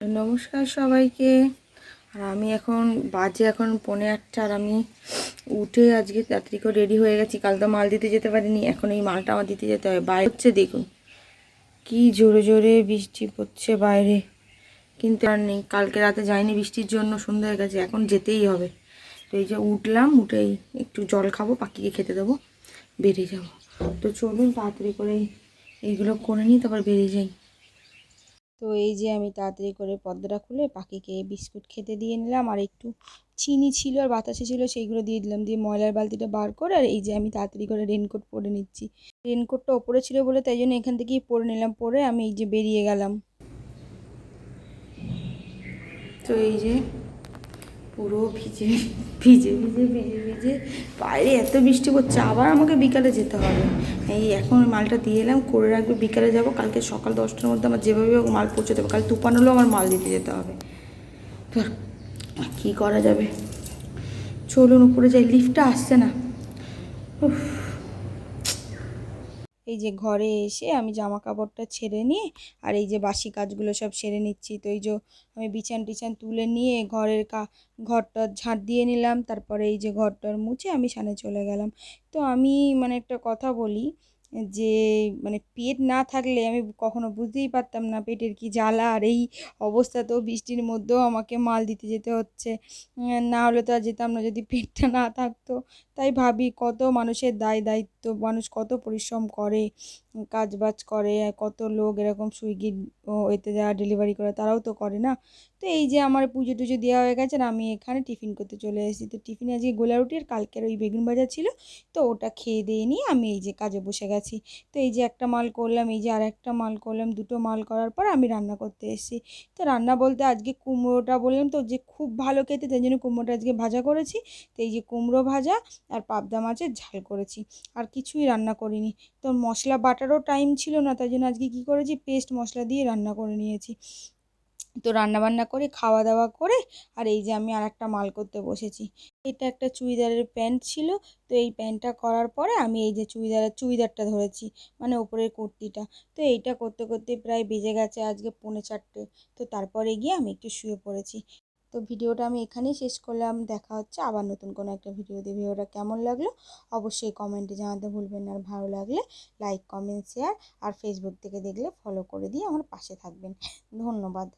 নমস্কার সবাইকে। আর আমি এখন বাজে এখন পৌনে আটটা আর আমি উঠে আজকে তাড়াতাড়ি করে রেডি হয়ে গেছি। কাল তো মাল দিতে যেতে পারিনি, এখন এই মালটা আমার দিতে যেতে হবে বাইরে হচ্ছে দেখুন, কি জোরে জোরে বৃষ্টি পড়ছে বাইরে। কিন্তু আর নেই, কালকে রাতে যাইনি বৃষ্টির জন্য, সন্ধ্যা হয়ে গেছে, এখন যেতেই হবে। তো এই যে উঠলাম উঠেই একটু জল খাব, পাখিকে খেতে দেবো, বেরিয়ে যাব। তো চলুন তাড়াতাড়ি করে এইগুলো করে নিই, তারপর বেরিয়ে যাই। তো এই যে আমি তাড়াতাড়ি করে পর্দাটা খুলে পাখিকে বিস্কুট খেতে দিয়ে নিলাম, আর একটু চিনি ছিল আর বাতাসে ছিল সেইগুলো দিয়ে দিলাম, দিয়ে ময়লার বালতিটা বার করে, আর এই যে আমি তাড়াতাড়ি করে রেনকোট পরে নিচ্ছি। রেনকোটটা ওপরে ছিল বলে তাই জন্য এখান থেকেই পরে নিলাম, পরে আমি এই যে বেরিয়ে গেলাম। তো এই যে পুরো ভিজে ভিজে ভিজে ভিজে ভিজে। বাইরে এত বৃষ্টি পড়ছে, আবার আমাকে বিকালে যেতে হবে। এই এখন মালটা দিয়ে এলাম, করে রাখবে, বিকালে যাব। কালকে সকাল দশটার মধ্যে আমার যেভাবে হোক মাল পৌঁছে হবে কাল তুফান হলেও আমার মাল দিতে যেতে হবে। কী করা যাবে? চলুন, উপরে যাই লিফটটা আসছে না। উফ। এই যে ঘরে এসে আমি জামা কাপড়টা ছেড়ে নিয়ে আর এই যে বাসি কাজগুলো সব সেরে নিচ্ছি। তো এই যে আমি বিছান টিছান তুলে নিয়ে ঘরের কা, ঘরটা ঝাঁট দিয়ে নিলাম। তারপরে এই যে ঘরটার মুছে আমি সানে চলে গেলাম। তো আমি মানে একটা কথা বলি যে মানে পেট না থাকলে আমি কখনো বুঝতেই পারতাম না পেটের কি জ্বালা আর এই অবস্থাতেও বৃষ্টির মধ্যেও আমাকে মাল দিতে যেতে হচ্ছে। না হলে তো আর যেতাম না যদি পেটটা না থাকতো। তাই ভাবি কত মানুষের দায় দায়িত্ব, মানুষ কত পরিশ্রম করে কাজ বাজ করে, কত লোক এরকম সুইগি এতে যারা ডেলিভারি করে তারাও তো করে না। তো এই যে আমার পুজো টুজো দেওয়া হয়ে গেছে আর আমি এখানে টিফিন করতে চলে এসেছি। তো টিফিনে আজকে গোলা রুটি আর কালকের ওই বেগুন ভাজা ছিল। তো ওটা খেয়ে দিয়ে নিয়ে আমি এই যে কাজে বসে গেছি। তো এই যে একটা মাল করলাম, এই যে আর একটা মাল করলাম, দুটো মাল করার পর আমি রান্না করতে এসেছি। তো রান্না বলতে আজকে কুমড়োটা বললাম তো যে খুব ভালো খেতে, তাই জন্য কুমড়োটা আজকে ভাজা করেছি। তো এই যে কুমড়ো ভাজা আর পাবদা মাছের ঝাল করেছি, আর কিছুই রান্না করিনি। তো মশলা বাটারও টাইম ছিল না, তাই জন্য আজকে কী করেছি পেস্ট মশলা দিয়ে রান্না করে নিয়েছি। তো রান্না বান্না করে খাওয়া দাওয়া করে আর এই যে আমি আর একটা মাল করতে বসেছি। এটা একটা চুড়িদারের প্যান্ট ছিল, তো এই প্যান্টটা করার পরে আমি এই যে চুড়িদারের, চুড়িদারটা ধরেছি মানে ওপরের কুর্তিটা। তো এইটা করতে করতে প্রায় বেজে গেছে আজকে পৌনে চারটে। তো তারপরে গিয়ে আমি একটু শুয়ে পড়েছি। তো ভিডিওটা আমি এখানেই শেষ করলাম। দেখা হচ্ছে আবার নতুন কোনো একটা ভিডিও দিয়ে ভিডিওটা কেমন লাগল অবশ্যই কমেন্টে জানাতে ভুলবেন না। আর ভালো লাগলে লাইক, কমেন্ট, শেয়ার আর ফেসবুক থেকে দেখলে ফলো করে দিয়ে আমার পাশে থাকবেন। ধন্যবাদ।